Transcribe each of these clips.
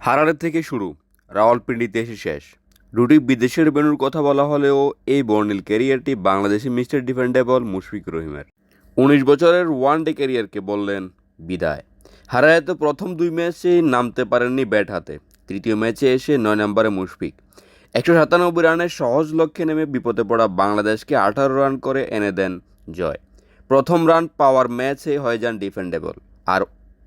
হারারের থেকে শুরু, রাওয়ালপিন্ডিতে এসে শেষ। দুটি বিদেশের বেনুর কথা বলা হলেও এই বর্ণিল ক্যারিয়ারটি বাংলাদেশি মিস্টার ডিফেন্ডেবল মুশফিক রহিমের। উনিশ বছরের ওয়ান ডে ক্যারিয়ারকে বললেন, বিদায়। হারারে প্রথম দুই ম্যাচে নামতে পারেননি ব্যাট হাতে। তৃতীয় ম্যাচে এসে নয় নম্বরে মুশফিক। একশো সাতানব্বই রানের সহজ লক্ষ্যে নেমে বিপদে পড়া বাংলাদেশকে আঠারো রান করে এনে দেন জয়। প্রথম রান পাওয়ার ম্যাচে হয়ে যান ডিফেন্ডেবল। আর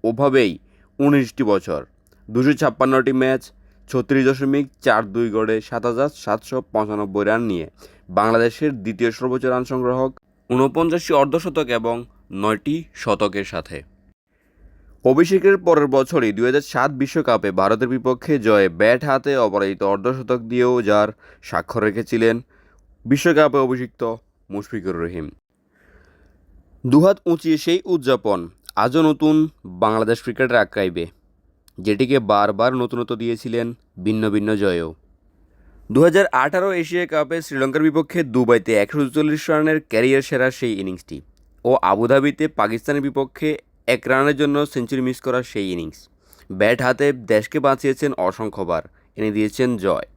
ওভাবেই উনিশটি বছর দুশো ছাপ্পান্নটি ম্যাচ, ছত্রিশ দশমিক চার দুই গড়ে সাত হাজার সাতশো পঁচানব্বই রান নিয়ে বাংলাদেশের দ্বিতীয় সর্বোচ্চ রান সংগ্রাহক, ঊনপঞ্চাশটি অর্ধশতক এবং নয়টি শতকের সাথে। অভিষেকের পরের বছরই দুই সাত বিশ্বকাপে ভারতের বিপক্ষে জয়ে ব্যাট হাতে অপরাজিত অর্ধশতক দিয়েও যার স্বাক্ষর রেখেছিলেন বিশ্বকাপে অভিষিক্ত মুশফিকুর রহিম। দুহাত উঁচিয়ে সেই উদযাপন আজও নতুন বাংলাদেশ ক্রিকেটের আক্রাইবে যেটিকে বারবার নতুনত্ব দিয়েছিলেন ভিন্ন ভিন্ন জয়েও। দু হাজার আঠারো এশিয়া কাপে শ্রীলঙ্কার বিপক্ষে দুবাইতে একশো চল্লিশ রানের ক্যারিয়ার সেরা সেই ইনিংসটি ও আবুধাবিতে পাকিস্তানের বিপক্ষে এক রানের জন্য সেঞ্চুরি মিস করা সেই ইনিংস। ব্যাট হাতে দেশকে বাঁচিয়েছেন অসংখ্যবার, এনে দিয়েছেন জয়।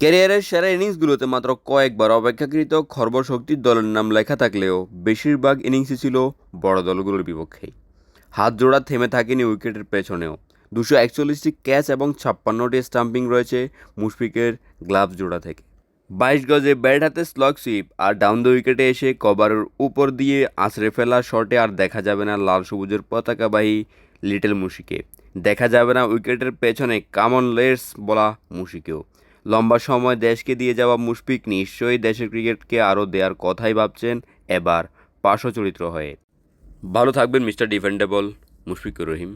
ক্যারিয়ারের সেরা ইনিংসগুলোতে মাত্র কয়েকবার অপেক্ষাকৃত খর্বশক্তির দলের নাম লেখা থাকলেও বেশিরভাগ ইনিংসই ছিল বড় দলগুলোর বিপক্ষেই। হাত জোড়া থেমে থাকেনি উইকেটের পেছনেও। দুশো একচল্লিশটি ক্যাচ এবং ছাপ্পান্নটি স্টাম্পিং রয়েছে মুশফিকের গ্লাভস জোড়া থেকে। বাইশ গজে ব্যাট হাতে স্লগ সুইপ আর ডাউন দ্য উইকেটে এসে কভারের উপর দিয়ে আছড়ে ফেলা শটে আর দেখা যাবে না লাল সবুজের পতাকাবাহী লিটল মুশিকে। দেখা যাবে না উইকেটের পেছনে কামন লেটস বলা মুশিকেও। লম্বা সময় দেশকে দিয়ে যাওয়া মুশফিক নিশ্চয়ই দেশের ক্রিকেটকে আরও দেওয়ার কথাই ভাবছেন এবার পার্শ্ব চরিত্র হয়ে। ভালো থাকবেন মিস্টার ডিফেন্ডেবল মুশফিকুর রহিম।